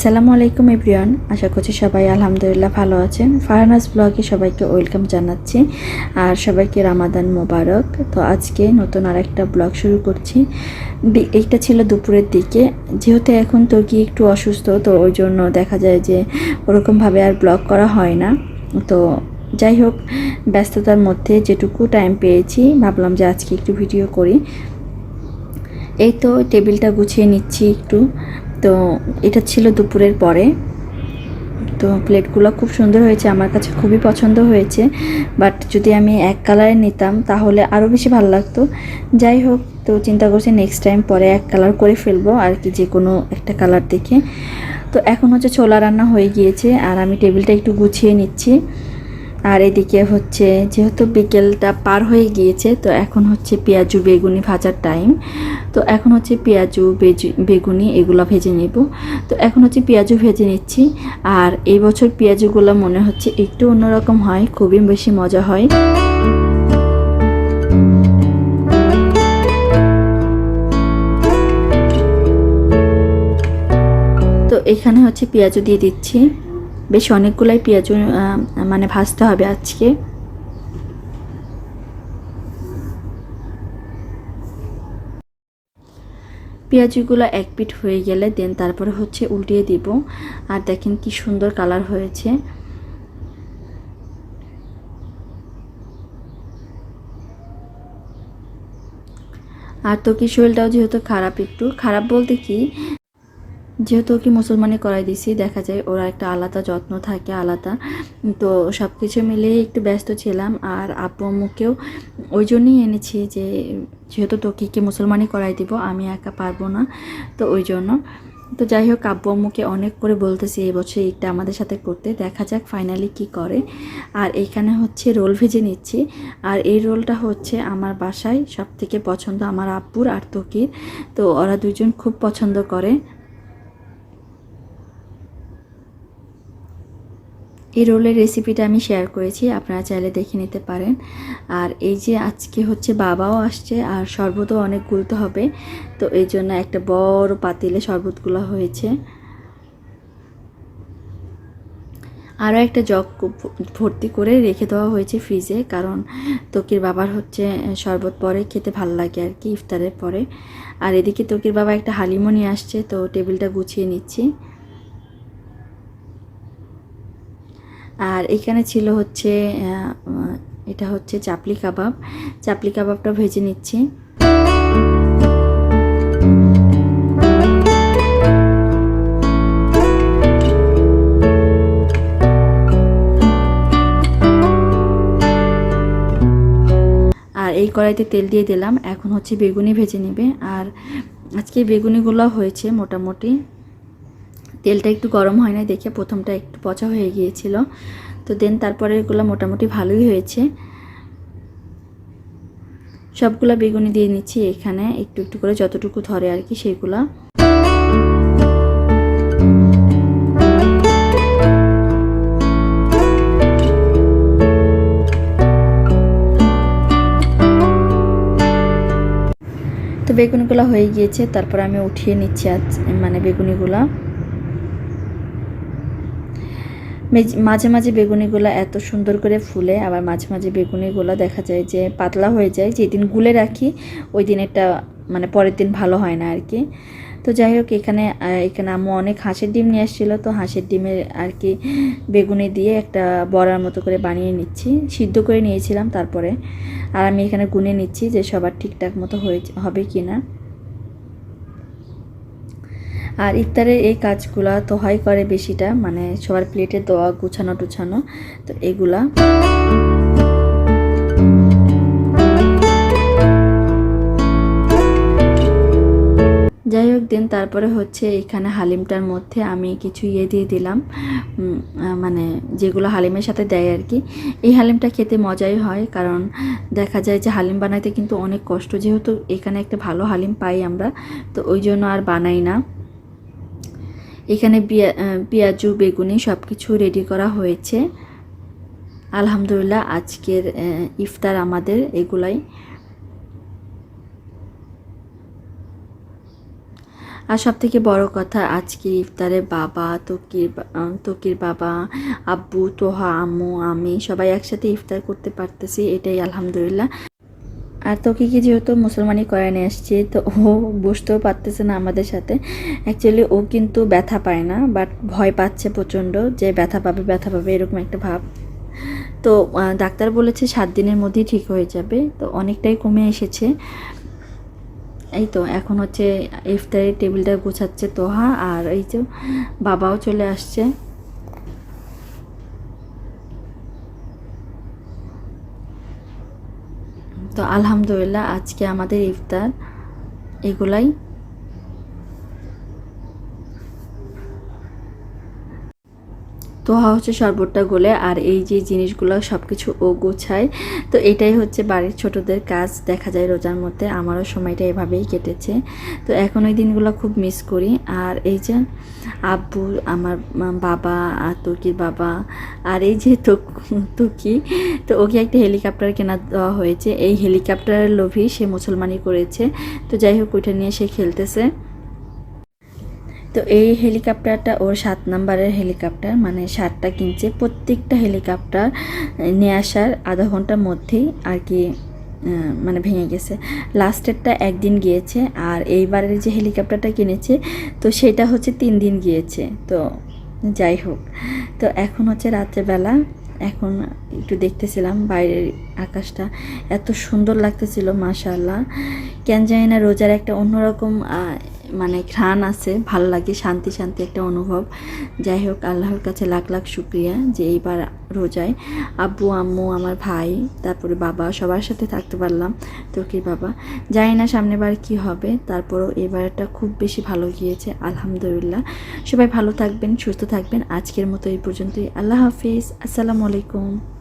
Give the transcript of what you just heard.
আসসালামু আলাইকুম এভরিওয়ান, আশা করছি সবাই আলহামদুলিল্লাহ ভালো আছেন। ফারহানাস ব্লগে সবাইকে ওয়েলকাম জানাচ্ছি আর সবাইকে রামাদান মোবারক। তো আজকে নতুন আর একটা ব্লগ শুরু করছি। এইটা ছিল দুপুরের দিকে। যেহেতু এখন তো কি একটু অসুস্থ, তো ওই জন্য দেখা যায় যে ওরকমভাবে আর ব্লগ করা হয় না। তো যাই হোক, ব্যস্ততার মধ্যে যেটুকু টাইম পেয়েছি, ভাবলাম যে আজকে একটু ভিডিও করি। এই তো টেবিলটা গুছিয়ে নিচ্ছি একটু। তো এটা ছিল দুপুরের পরে। তো প্লেটগুলো খুব সুন্দর হয়েছে, আমার কাছে খুবই পছন্দ হয়েছে। বাট যদি আমি এক কালারে নিতাম, তাহলে আরও বেশি ভালো লাগতো। যাই হোক, তো চিন্তা করছি নেক্সট টাইম পরে এক কালার করে ফেলব, আর কি যে কোনো একটা কালার দেখে। তো এখন হচ্ছে ছোলা রান্না হয়ে গিয়েছে, আর আমি টেবিলটা একটু গুছিয়ে নিচ্ছি। আর এদিকে হচ্ছে যেহেতু বিকেলটা পার হয়ে গিয়েছে, তো এখন হচ্ছে পেঁয়াজু বেগুনি ভাজার টাইম তো এখন হচ্ছে পেঁয়াজু বেগুনি এগুলো ভেজে নেব। তো এখন হচ্ছে পেঁয়াজু ভেজে নিচ্ছি। আর এই বছর পেঁয়াজুগুলো মনে হচ্ছে একটু অন্যরকম হয়, খুবই বেশি মজা হয়। তো এখানে হচ্ছে পেঁয়াজু দিয়ে দিচ্ছি। বেশ অনেকগুলাই পেঁয়াজু মানে ভাজতে হবে আজকে। পেঁয়াজগুলো এক পিঠ হয়ে গেলে দেন তারপরে হচ্ছে উল্টিয়ে দিব। আর দেখেন কি সুন্দর কালার হয়েছে। আর তো কি শরীরটাও যেহেতু খারাপ একটু, খারাপ বলতে কি যেহেতু ওকে মুসলমানি করাই দিছি, দেখা যায় ওরা একটা আলাদা যত্ন থাকে, আলাদা। তো সব কিছু মিলিয়ে একটু ব্যস্ত ছিলাম আর আপু আম্মুকেও ওই জন্যই এনেছি যে, যেহেতু তোকিকে মুসলমানি করাই দিব, আমি একা পারব না, তো ওই জন্য। তো যাই হোক, আব্বু আম্মুকে অনেক করে বলতেছি এই বছর একটা আমাদের সাথে করতে, দেখা যাক ফাইনালি কি করে। আর এখানে হচ্ছে রোল ভেজে নিচ্ছি, আর এই রোলটা হচ্ছে আমার বাসায় সব থেকে পছন্দ আমার আব্বুর আর তকির। তো ওরা দুজন খুব পছন্দ করে। এই রোলের রেসিপিটা আমি শেয়ার করেছি, আপনারা চাইলে দেখে নিতে পারেন। আর এই যে আজকে হচ্ছে বাবাও আসছে, আর শরবতও অনেক গুলতে হবে, তো এই জন্য একটা বড় পাতিলে শরবতগুলো হয়েছে। আরও একটা জগ ভর্তি করে রেখে দেওয়া হয়েছে ফ্রিজে কারণ তকির বাবার হচ্ছে শরবত পরে খেতে ভালো লাগে আর কি, ইফতারের পরে। আর এদিকে তকির বাবা একটা হালিমও নিয়ে আসছে, তো টেবিলটা গুছিয়ে নিচ্ছি। আর এখানে ছিল হচ্ছে এটা হচ্ছে চাপলি কাবাব। চাপলি কাবাবটা ভেজে নিচ্ছি। আর এই কড়াইতে তেল দিয়ে দিলাম। এখন হচ্ছে বেগুনি ভেজে নেবে। আর আজকে বেগুনিগুলো হয়েছে মোটামুটি। তেলটা একটু গরম হয় নাই দেখে প্রথমটা একটু পচা হয়ে গিয়েছিল। তো দেন তারপরে এগুলো মোটামুটি ভালোই হয়েছে। সবগুলা বেগুনি দিয়ে নিচ্ছি এখানে, একটু একটু করে যতটুকু ধরে আর কি সেগুলা। তো বেগুনিগুলো হয়ে গিয়েছে, তারপর আমি উঠিয়ে নিচ্ছি আজ মানে বেগুনিগুলা মেজ- মাঝে মাঝে বেগুনিগুলো এত সুন্দর করে ফুলে, আবার মাঝে মাঝে বেগুনিগুলো দেখা যায় যে পাতলা হয়ে যায়। যেদিন গুলে রাখি, ওই দিন একটা মানে পরের দিন ভালো হয় না আর কি তো যাই হোক, এখানে এখানে আম্মু অনেক হাঁসের ডিম নিয়ে এসেছিল তো হাঁসের ডিমের আর কি বেগুনি দিয়ে একটা বড়ার মতো করে বানিয়ে নিচ্ছি। সিদ্ধ করে নিয়েছিলাম তারপরে। আর আমি এখানে গুনে নিচ্ছি যে সবার ঠিকঠাক মতো হয়ে হবে কি না আর ইফতারের এই কাজগুলা তো হয় করে বেশিটা মানে সবার প্লেটে দেওয়া, গুছানো, টুছানো, তো এগুলা। যাই হোক, দিন তারপরে হচ্ছে এখানে হালিমটার মধ্যে আমি কিছু ইয়ে দিয়ে দিলাম। মানে যেগুলো হালিমের সাথে দেয় আর কি। এই হালিমটা খেতে মজাই হয়, কারণ দেখা যায় যে হালিম বানাইতে কিন্তু অনেক কষ্ট। যেহেতু এখানে একটা ভালো হালিম পাই আমরা, তো ওই জন্য আর বানাই না। এখানে পেঁয়াজু, বেগুনি সব কিছু রেডি করা হয়েছে। আলহামদুলিল্লাহ আজকের ইফতার আমাদের এগুলাই। আর সব থেকে বড় কথা আজকে ইফতারে বাবা, তকির তকির বাবা, আব্বু, তোহা, আম্মু, আমি সবাই একসাথে ইফতার করতে পারতেছি, এটাই আলহামদুলিল্লাহ। আর তোকিকে যেহেতু মুসলমানি করায় আসছে, তো ও বসতেও পারতেছে না আমাদের সাথে। অ্যাকচুয়ালি ও কিন্তু ব্যথা পায় না বাট ভয় পাচ্ছে প্রচণ্ড যে ব্যথা পাবে ব্যথা পাবে, এরকম একটা ভাব। তো ডাক্তার বলেছে সাত দিনের মধ্যেই ঠিক হয়ে যাবে, তো অনেকটাই কমে এসেছে। এই তো, এখন হচ্ছে ইফতারের টেবিলটা গোছাচ্ছে তোহা, আর এই যে বাবাও চলে আসছে। তো আলহামদুলিল্লাহ আজকে আমাদের ইফতার এগুলাই। তোহা হচ্ছে শরবতটা গোলে আর এই যে জিনিসগুলো সব কিছু ও গোছায়। তো এটাই হচ্ছে বাড়ির ছোটদের কাজ। দেখা যায় রোজার মধ্যে আমারও সময়টা এভাবেই কেটেছে। তো এখন ওই দিনগুলো খুব মিস করি। আর এই যে আব্বু, আমার বাবা, আর তুকির বাবা, আর এই যে তুক- তো ওকে একটা হেলিকপ্টার কেনা দেওয়া হয়েছে। এই হেলিকপ্টারের লোভই সে মুসলমানি করেছে। তো যাই হোক, ওইটা নিয়ে সে খেলতেছে। তো এই হেলিকপ্টারটা ওর সাত নাম্বারের হেলিকপ্টার মানে সাতটা কিনছে। প্রত্যেকটা হেলিকপ্টার নিয়ে আসার আধা ঘণ্টার মধ্যেই আর কি মানে ভেঙে গেছে। লাস্টেরটা একদিন গিয়েছে আর এইবারের যে হেলিকপ্টারটা কিনেছে, তো সেটা হচ্ছে তিন দিন গিয়েছে। তো যাই হোক, তো এখন হচ্ছে রাত্রেবেলা, এখন একটু দেখতেছিলাম বাইরের আকাশটা, এত সুন্দর লাগতেছিল, মাশাআল্লাহ। কেন জানি না, রোজার একটা অন্যরকম মানে ঘ্রাণ আছে, ভালো লাগে, শান্তি শান্তি একটা অনুভব। যাই হোক, আল্লাহর কাছে লাখ লাখ শুক্রিয়া যে এইবার রোজায় আব্বু, আম্মু, আমার ভাই, তারপরে বাবা, সবার সাথে থাকতে পারলাম। তোকির বাবা, জানি না সামনেবার কি হবে, তারপরও এবারটা খুব বেশি ভালো গিয়েছে, আলহামদুলিল্লাহ। সবাই ভালো থাকবেন, সুস্থ থাকবেন। আজকের মতো এই পর্যন্তই। আল্লাহ হাফিজ, আসসালামু আলাইকুম।